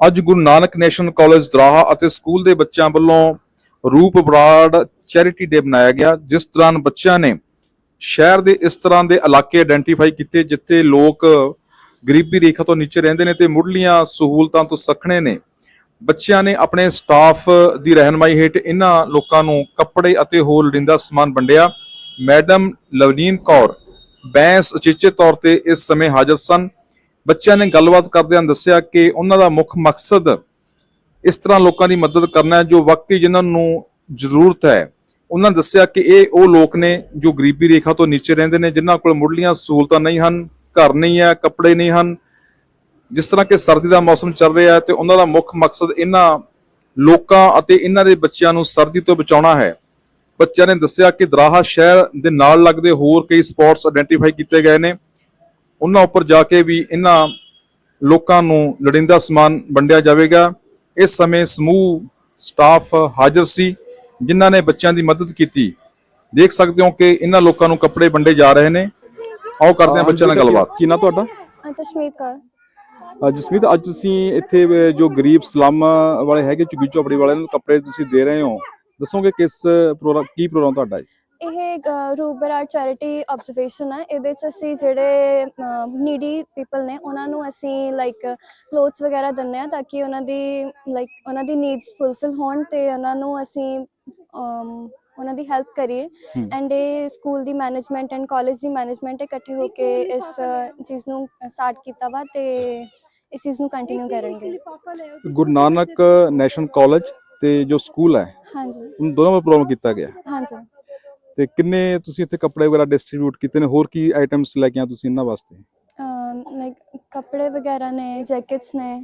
ਅੱਜ Guru Nanak national college Doraha ਅਤੇ school ਦੇ ਬੱਚਿਆਂ ਵੱਲੋਂ ਰੂਪ ਬਰਾੜ ਚੈਰਿਟੀ ਡੇ ਮਨਾਇਆ ਗਿਆ, ਜਿਸ ਦੌਰਾਨ ਬੱਚਿਆਂ ਨੇ ਸ਼ਹਿਰ ਦੇ ਇਸ ਤਰ੍ਹਾਂ ਦੇ ਇਲਾਕੇ ਆਇਡੈਂਟੀਫਾਈ ਕੀਤੇ, ਜਿੱਥੇ ਲੋਕ ਗਰੀਬੀ ਰੇਖਾ ਤੋਂ ਨੀਚੇ ਰਹਿੰਦੇ ਨੇ ਤੇ ਮੁੱਢਲੀਆਂ ਸਹੂਲਤਾਂ ਤੋਂ ਸਖਣੇ ਨੇ। ਬੱਚਿਆਂ ਨੇ ਆਪਣੇ ਸਟਾਫ ਦੀ ਰਹਿਨਮਾਈ ਹੇਠ ਇਹਨਾਂ ਲੋਕਾਂ ਨੂੰ ਕੱਪੜੇ ਅਤੇ ਹੋਰ ਲੋੜੀਂਦਾ ਸਮਾਨ ਵੰਡਿਆ। ਮੈਡਮ ਲਵਨੀਨ ਕੌਰ ਬੈਂਸ ਉਚੇਚੇ ਤੌਰ ਤੇ ਇਸ ਸਮੇਂ ਹਾਜ਼ਰ ਸਨ। ਬੱਚਿਆਂ ਨੇ ਗੱਲਬਾਤ ਕਰਦਿਆਂ ਦੱਸਿਆ ਕਿ ਉਹਨਾਂ ਦਾ ਮੁੱਖ ਮਕਸਦ ਇਸ ਤਰ੍ਹਾਂ ਲੋਕਾਂ ਦੀ ਮਦਦ ਕਰਨਾ ਹੈ, ਜੋ ਵਾਕਈ ਜਿਨ੍ਹਾਂ ਨੂੰ ਜ਼ਰੂਰਤ ਹੈ। ਉਹਨਾਂ ਦੱਸਿਆ ਕਿ ਇਹ ਉਹ ਲੋਕ ਨੇ ਜੋ ਗਰੀਬੀ ਰੇਖਾ ਤੋਂ ਨੀਚੇ ਰਹਿੰਦੇ ਨੇ, ਜਿਨ੍ਹਾਂ ਕੋਲ ਮੁੱਢਲੀਆਂ ਸਹੂਲਤਾਂ ਨਹੀਂ ਹਨ, ਘਰ ਨਹੀਂ ਹੈ, ਕੱਪੜੇ ਨਹੀਂ ਹਨ। ਜਿਸ ਤਰ੍ਹਾਂ ਕਿ ਸਰਦੀ ਦਾ ਮੌਸਮ ਚੱਲ ਰਿਹਾ ਹੈ ਤੇ ਉਹਨਾਂ ਦਾ ਮੁੱਖ ਮਕਸਦ ਇਹਨਾਂ ਲੋਕਾਂ ਅਤੇ ਇਹਨਾਂ ਦੇ ਬੱਚਿਆਂ ਨੂੰ ਸਰਦੀ ਤੋਂ ਬਚਾਉਣਾ ਹੈ। ਬੱਚਿਆਂ ਨੇ ਦੱਸਿਆ ਕਿ ਦਰਾਹਾ ਸ਼ਹਿਰ ਦੇ ਨਾਲ ਲੱਗਦੇ ਹੋਰ ਕਈ ਸਪੌਟਸ ਆਇਡੈਂਟੀਫਾਈ ਕੀਤੇ ਗਏ ਨੇ। ਉਹਨਾਂ ਉੱਪਰ ਜਾ ਕੇ ਵੀ ਇਹਨਾਂ ਲੋਕਾਂ ਨੂੰ ਲੋੜੀਂਦਾ ਸਮਾਨ ਵੰਡਿਆ ਜਾਵੇਗਾ। ਇਸ ਸਮੇਂ ਸਮੂਹ ਸਟਾਫ ਹਾਜ਼ਰ ਸੀ ਜਿਨ੍ਹਾਂ ਨੇ ਬੱਚਿਆਂ ਦੀ ਮਦਦ ਕੀਤੀ। ਦੇਖ ਸਕਦੇ ਹੋ ਕਿ ਇਹਨਾਂ ਲੋਕਾਂ ਨੂੰ ਕੱਪੜੇ ਵੰਡੇ ਜਾ ਰਹੇ ਨੇ। ਆਓ ਕਰਦੇ ਹਾਂ ਬੱਚਿਆਂ ਨਾਲ ਗੱਲਬਾਤ। ਕੀ ਨਾ ਤੁਹਾਡਾ? ਤਸ਼ਮੀਤ ਕੌਰ। ਜਸਮੀਤ ਅੱਜ ਤੁਸੀਂ ਇੱਥੇ ਜੋ ਗਰੀਬ ਸਲਮ ਵਾਲੇ ਹੈਗੇ ਝੁੱਗੀ ਝੋਪੜੀ ਵਾਲਿਆਂ ਨੂੰ ਕੱਪੜੇ ਤੁਸੀਂ ਦੇ ਰਹੇ ਹੋ। ਦੱਸੋਗੇ ਕਿਸ ਪ੍ਰੋਗਰਾਮ ਕੀ ਪ੍ਰੋਗਰਾਮ ਤੁਹਾਡਾ ਹੈ? ਇਹ ਰੂਬਰ ਚੈਰਿਟੀ ਆਬਜ਼ਰਵੇਸ਼ਨ ਹੈ। ਇਹਦੇ ਚ ਅਸੀਂ ਜਿਹੜੇ ਨੀਡੀ ਪੀਪਲ ਨੇ ਉਹਨਾਂ ਨੂੰ ਅਸੀਂ ਲਾਈਕ ਕਲੋਥਸ ਵਗੈਰਾ ਦਿੰਦੇ ਆ ਤਾਂ ਕਿ ਉਹਨਾਂ ਦੀ ਲਾਈਕ ਉਹਨਾਂ ਦੀ ਨੀਡਸ ਫੁੱਲਫਿਲ ਹੋਣ ਤੇ ਉਹਨਾਂ ਨੂੰ ਅਸੀਂ ਉਹਨਾਂ ਦੀ ਹੈਲਪ ਕਰੀਏ। ਐਂਡ ਇਹ ਸਕੂਲ ਦੀ ਮੈਨੇਜਮੈਂਟ ਐਂਡ ਕਾਲਜ ਦੀ ਮੈਨੇਜਮੈਂਟ ਇਕੱਠੇ ਹੋ ਕੇ ਇਸ ਚੀਜ਼ ਨੂੰ ਸਟਾਰਟ ਕੀਤਾ ਵਾ ਤੇ ਇਸ ਚੀਜ਼ ਨੂੰ ਕੰਟੀਨਿਊ ਕਰਨਗੇ। ਗੁਰੂ ਨਾਨਕ ਨੈਸ਼ਨਲ ਕਾਲਜ ਤੇ ਜੋ ਸਕੂਲ ਹੈ ਹਾਂਜੀ। ਉਹਨਾਂ ਦੋਨਾਂ ਵਿੱਚ ਪ੍ਰੋਗਰਾਮ ਕੀਤਾ ਗਿਆ। ਹਾਂਜੀ। ਤੇ ਕਿੰਨੇ ਤੁਸੀਂ ਇੱਥੇ ਕੱਪੜੇ ਵਗੈਰਾ ਡਿਸਟ੍ਰੀਬਿਊਟ ਕੀਤੇ ਨੇ? ਹੋਰ ਕੀ ਆਈਟਮਸ ਲੈ ਕੇ ਆ ਤੁਸੀਂ ਇਹਨਾਂ ਵਾਸਤੇ? ਲਾਈਕ ਕੱਪੜੇ ਵਗੈਰਾ ਨੇ ਜੈਕਟਸ ਨੇ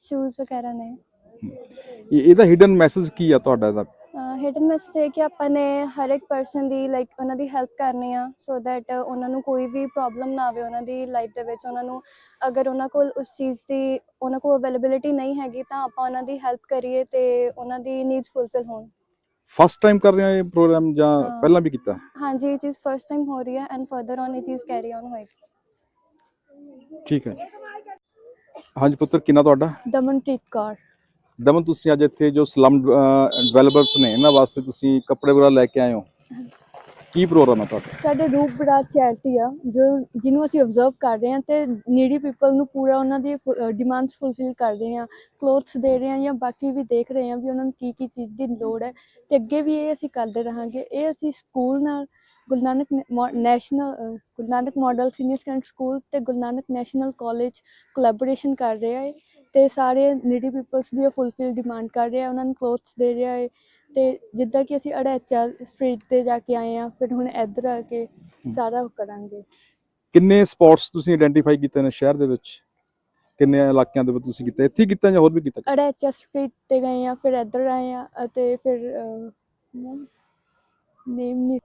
ਸ਼ੂਜ਼ ਵਗੈਰਾ ਨੇ। ਇਹ- ਇਹਦਾ ਹਿਡਨ ਮੈਸੇਜ ਕੀ ਆ ਤੁਹਾਡਾ ਇਹਦਾ? ਹਿਡਨ ਮੈਸੇਜ ਹੈ ਕਿ ਆਪਾਂ ਨੇ ਹਰ ਇੱਕ ਪਰਸਨ ਦੀ ਲਾਈਕ ਉਹਨਾਂ ਦੀ ਹੈਲਪ ਕਰਨੀ ਆ ਸੋ ਦੈਟ ਉਹਨਾਂ ਨੂੰ ਕੋਈ ਵੀ ਪ੍ਰੋਬਲਮ ਨਾ ਆਵੇ ਉਹਨਾਂ ਦੀ ਲਾਈਫ ਦੇ ਵਿੱਚ। ਉਹਨਾਂ ਨੂੰ ਅਗਰ ਉਹਨਾਂ ਕੋਲ ਉਸ ਚੀਜ਼ ਦੀ ਉਹਨਾਂ ਕੋਲ ਅਵੇਲੇਬਿਲਿਟੀ ਨਹੀਂ ਹੈਗੀ ਤਾਂ ਆਪਾਂ ਉਹਨਾਂ ਦੀ ਹੈਲਪ ਕਰੀਏ ਤੇ ਉਹਨਾਂ ਦੀ ਨੀਡਸ ਫੁੱਲਫਿਲ ਹੋਣ। ਫਸਟ ਟਾਈਮ ਕਰ ਰਹੇ ਹੋ ਇਹ ਪ੍ਰੋਗਰਾਮ ਜਾਂ ਹਾਂ। ਪਹਿਲਾਂ ਵੀ ਕੀਤਾ? ਹਾਂਜੀ ਇਹ ਚੀਜ਼ ਫਰਸਟ ਟਾਈਮ ਹੋ ਰਹੀ ਹੈ ਐਂਡ ਫਰਦਰ ਔਨ ਇਹ ਚੀਜ਼ ਕੈਰੀ ਔਨ ਹੋਏਗੀ। ਠੀਕ ਹੈ। ਹਾਂਜੀ ਪੁੱਤਰ ਕਿੰਨਾ ਤੁਹਾਡਾ? ਦਮਨਪ੍ਰੀਤ ਕੌਰ। ਦਮਨ ਤੁਸੀਂ ਅੱਜ ਇੱਥੇ ਜੋ ਸਲਮ ਡਿਵੈਲਪਰਸ ਨੇ ਇਹਨਾਂ ਵਾਸਤੇ ਤੁਸੀਂ ਕੱਪੜੇ ਵਗੈਰਾ ਲੈ ਕੇ ਆਏ ਹੋ। ਕੀ ਪ੍ਰੋਗਰਾਮ ਹੈ ਤੁਹਾਡਾ? ਸਾਡੇ ਰੂਪ ਬੜਾ ਚੈਰਿਟੀ ਆ, ਜੋ ਜਿਹਨੂੰ ਅਸੀਂ ਆਬਜ਼ਰਵ ਕਰ ਰਹੇ ਹਾਂ ਤੇ ਨੀਡੀ ਪੀਪਲ ਨੂੰ ਪੂਰਾ ਉਹਨਾਂ ਦੀ ਡਿਮਾਂਡਸ ਫੁੱਲਫਿਲ ਕਰ ਰਹੇ ਹਾਂ ਕਲੋਥਸ ਦੇ ਰਹੇ ਹਾਂ ਜਾਂ ਬਾਕੀ ਵੀ ਦੇਖ ਰਹੇ ਹਾਂ ਵੀ ਉਹਨਾਂ ਨੂੰ ਕੀ ਕੀ ਚੀਜ਼ ਦੀ ਲੋੜ ਹੈ ਤੇ ਅੱਗੇ ਵੀ ਇਹ ਅਸੀਂ ਕਰਦੇ ਰਹਾਂਗੇ। ਇਹ ਅਸੀਂ ਸਕੂਲ ਨਾਲ Guru Nanak National Guru Nanak Model Senior Secondary School ਤੇ Guru Nanak National College collaboration ਕਰ ਰਿਹਾ ਹੈ। ਤੇ ਸਾਰੇ ਨੀਡੀ ਪੀਪਲਸ ਦੀ ਫੁੱਲਫਿਲ ਡਿਮਾਂਡ ਕਰ ਰਿਹਾ ਉਹਨਾਂ ਨੂੰ ਕਲੋਥਸ ਦੇ ਰਿਹਾ ਹੈ ਤੇ ਜਿੱਦਾਂ ਕਿ ਅਸੀਂ ਅੜੈਚਾ ਸਟਰੀਟ ਤੇ ਜਾ ਕੇ ਆਏ ਆ ਫਿਰ ਹੁਣ ਇੱਧਰ ਆ ਕੇ ਸਾਰਾ ਕਰਾਂਗੇ। ਕਿੰਨੇ ਸਪੌਟਸ ਤੁਸੀਂ ਆਇਡੈਂਟੀਫਾਈ ਕੀਤੇ ਨੇ ਸ਼ਹਿਰ ਦੇ ਵਿੱਚ? ਕਿੰਨੇ ਇਲਾਕਿਆਂ ਦੇ ਵਿੱਚ ਤੁਸੀਂ ਕੀਤਾ? ਇੱਥੇ ਕੀਤਾ ਜਾਂ ਹੋਰ ਵੀ ਕੀਤਾ? ਅੜੈਚਾ ਸਟਰੀਟ ਤੇ ਗਏ ਆ ਫਿਰ ਇੱਧਰ ਆਏ ਆ ਅਤੇ ਫਿਰ ਨੇਮ ਨਹੀਂ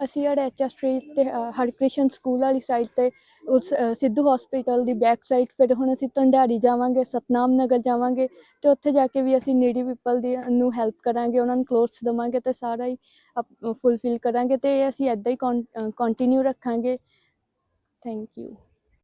ਅਸੀਂ ਅੜੈਚਾ ਸਟਰੀਟ ਤੇ ਹਰਕ੍ਰਿਸ਼ਨ ਸਕੂਲ ਵਾਲੀ ਸਾਈਡ ਤੇ, ਉਸ ਸਿੱਧੂ ਹਸਪੀਟਲ ਦੀ ਬੈਕ ਸਾਈਡ ਫਿਰ ਹੁਣ ਅਸੀਂ ਢੰਡਾਰੀ ਜਾਵਾਂਗੇ, ਸਤਨਾਮ ਨਗਰ ਜਾਵਾਂਗੇ ਤੇ ਉੱਥੇ ਜਾ ਕੇ ਵੀ ਅਸੀਂ ਨੀਡੀ ਪੀਪਲ ਦੀ ਨੂੰ ਹੈਲਪ ਕਰਾਂਗੇ, ਉਹਨਾਂ ਨੂੰ ਕਲੋਥਸ ਦਵਾਂਗੇ ਤੇ ਸਾਰਾ ਹੀ ਫੁੱਲਫਿਲ ਕਰਾਂਗੇ ਤੇ ਅਸੀਂ ਇੱਦਾਂ ਹੀ ਕੰਟੀਨਿਊ ਰੱਖਾਂਗੇ। Thank you